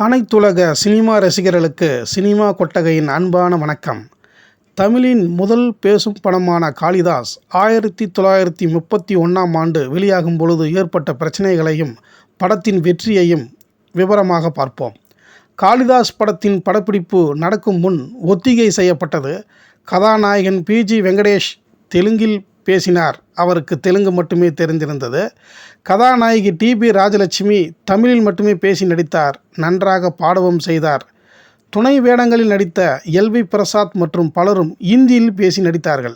அனைத்துலக சினிமா ரசிகர்களுக்கு சினிமா கொட்டகையின் அன்பான வணக்கம். தமிழின் முதல் பேசும் படமான காளிதாஸ் ஆயிரத்தி தொள்ளாயிரத்தி முப்பத்தி ஒன்றாம் ஆண்டு வெளியாகும் பொழுது ஏற்பட்ட பிரச்சனைகளையும் படத்தின் வெற்றியையும் விவரமாக பார்ப்போம். காளிதாஸ் படத்தின் படப்பிடிப்பு நடக்கும் முன் ஒத்திகை செய்யப்பட்டது. கதாநாயகன் பிஜி வெங்கடேஷ் தெலுங்கில் பேசினார். அவருக்கு தெலுங்கு மட்டுமே தெரிந்திருந்தது. கதாநாயகி டிபி ராஜலட்சுமி தமிழில் மட்டுமே பேசி நடித்தார். நன்றாக பாடவும் செய்தார். துணை வேடங்களில் நடித்த எல்வி பிரசாத் மற்றும் பலரும் இந்தியில் பேசி நடித்தார்கள்.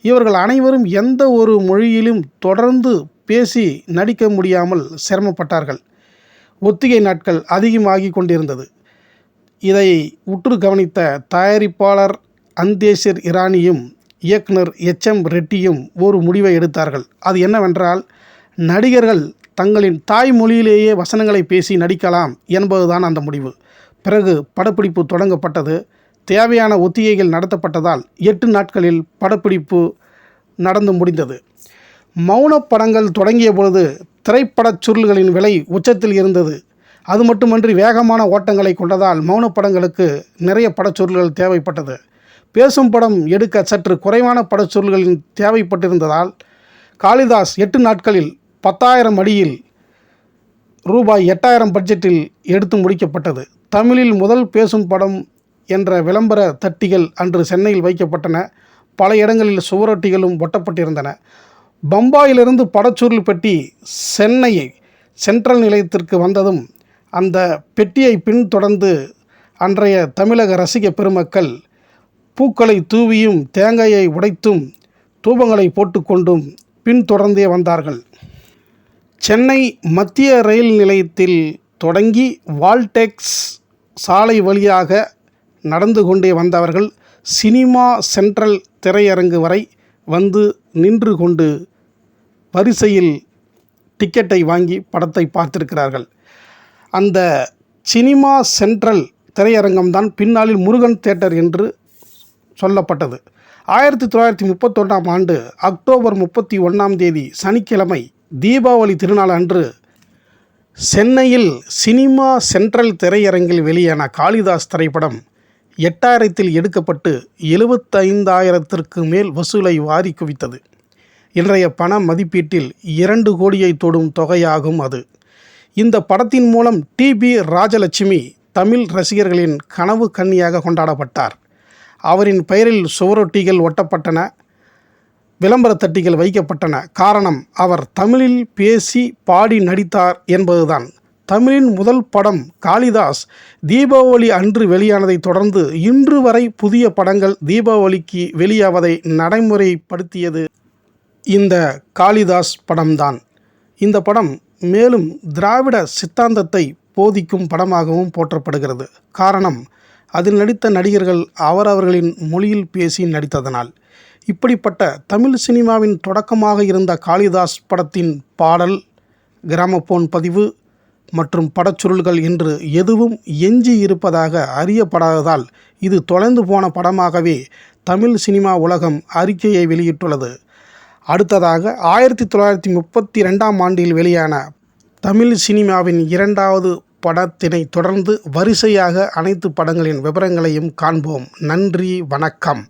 இவர்கள் அனைவரும் எந்த ஒரு மொழியிலும் தொடர்ந்து பேசி நடிக்க முடியாமல் சிரமப்பட்டார்கள். ஒத்திகை நாட்கள் அதிகமாகி கொண்டிருந்தது. இதை உற்று கவனித்த தயாரிப்பாளர் அந்தேஷர் இரானியும் இயக்குனர் எச்எம் ரெட்டியும் ஒரு முடிவை எடுத்தார்கள். அது என்னவென்றால் நடிகர்கள் தங்களின் தாய்மொழியிலேயே வசனங்களை பேசி நடிக்கலாம் என்பதுதான் அந்த முடிவு. பிறகு படப்பிடிப்பு தொடங்கப்பட்டது. தேவையான ஒத்திகைகள் நடத்தப்பட்டதால் எட்டு நாட்களில் படப்பிடிப்பு நடந்து முடிந்தது. மௌன படங்கள் தொடங்கிய பொழுது திரைப்படச் சுருள்களின் விலை உச்சத்தில் இருந்தது. அது மட்டுமன்றி வேகமான ஓட்டங்களை கொண்டதால் மௌன படங்களுக்கு நிறைய படச்சுருள்கள் தேவைப்பட்டது. பேசும் படம் எடுக்க சற்று குறைவான படச்சொல்களின் தேவைப்பட்டிருந்ததால் காளிதாஸ் எட்டு நாட்களில் பத்தாயிரம் அடியில் ரூபாய் எட்டாயிரம் பட்ஜெட்டில் எடுத்து முடிக்கப்பட்டது. தமிழில் முதல் பேசும் படம் என்ற விளம்பர தட்டிகள் அன்று சென்னையில் வைக்கப்பட்டன. பல இடங்களில் சுவரொட்டிகளும் ஒட்டப்பட்டிருந்தன. பம்பாயிலிருந்து படச்சுருள் பெட்டி சென்னை சென்ட்ரல் நிலையத்திற்கு வந்ததும் அந்த பெட்டியை பின்தொடர்ந்து அன்றைய தமிழக ரசிக பெருமக்கள் பூக்களை தூவியும் தேங்காயை உடைத்தும் தூபங்களை போட்டுக்கொண்டும் பின்தொடர்ந்தே வந்தார்கள். சென்னை மத்திய ரயில் நிலையத்தில் தொடங்கி வால்டெக்ஸ் சாலை வழியாக நடந்து கொண்டே வந்தவர்கள் சினிமா சென்ட்ரல் திரையரங்கு வரை வந்து நின்று கொண்டு வரிசையில் டிக்கெட்டை வாங்கி படத்தை பார்த்திருக்கிறார்கள். அந்த சினிமா சென்ட்ரல் திரையரங்கம்தான் பின்னாளில் முருகன் தேட்டர் என்று சொல்லப்பட்டது. ஆயிரத்தி தொள்ளாயிரத்தி முப்பத்தொன்றாம் ஆண்டு அக்டோபர் முப்பத்தி ஒன்றாம் தேதி சனிக்கிழமை தீபாவளி திருநாள் அன்று சென்னையில் சினிமா சென்ட்ரல் திரையரங்கில் வெளியான காளிதாஸ் திரைப்படம் எட்டாயிரத்தில் எடுக்கப்பட்டு எழுபத்தைந்தாயிரத்திற்கு மேல் வசூலை வாரி குவித்தது. இன்றைய பண மதிப்பீட்டில் இரண்டு கோடியை தொடும் தொகையாகும் அது. இந்த படத்தின் மூலம் டிபி ராஜலட்சுமி தமிழ் ரசிகர்களின் கனவு கன்னியாக கொண்டாடப்பட்டார். அவரின் பெயரில் சுவரொட்டிகள் ஒட்டப்பட்டன விளம்பர தட்டிகள் வைக்கப்பட்டன. காரணம் அவர் தமிழில் பேசி பாடி நடித்தார் என்பதுதான். தமிழின் முதல் படம் காளிதாஸ் தீபாவளி அன்று வெளியானதை தொடர்ந்து இன்று வரை புதிய படங்கள் தீபாவளிக்கு வெளியாவதை நடைமுறைப்படுத்தியது இந்த காளிதாஸ் படம்தான். இந்த படம் மேலும் திராவிட சித்தாந்தத்தை போதிக்கும் படமாகவும் போற்றப்படுகிறது. காரணம் அதில் நடித்த நடிகர்கள் அவரவர்களின் மொழியில் பேசி நடித்ததனால். இப்படிப்பட்ட தமிழ் சினிமாவின் தொடக்கமாக இருந்த காளிதாஸ் படத்தின் பாடல் கிராமபோன் பதிவு மற்றும் படச்சுருள்கள் என்று எதுவும் எஞ்சி இருப்பதாக அறியப்படாததால் இது தொலைந்து போன படமாகவே தமிழ் சினிமா உலகம் அறிக்கையை வெளியிட்டுள்ளது. அடுத்ததாக ஆயிரத்தி தொள்ளாயிரத்தி முப்பத்தி ரெண்டாம் ஆண்டில் வெளியான தமிழ் சினிமாவின் இரண்டாவது படத்தினை தொடர்ந்து வரிசையாக அனைத்து படங்களின் விவரங்களையும் காண்போம். நன்றி வணக்கம்.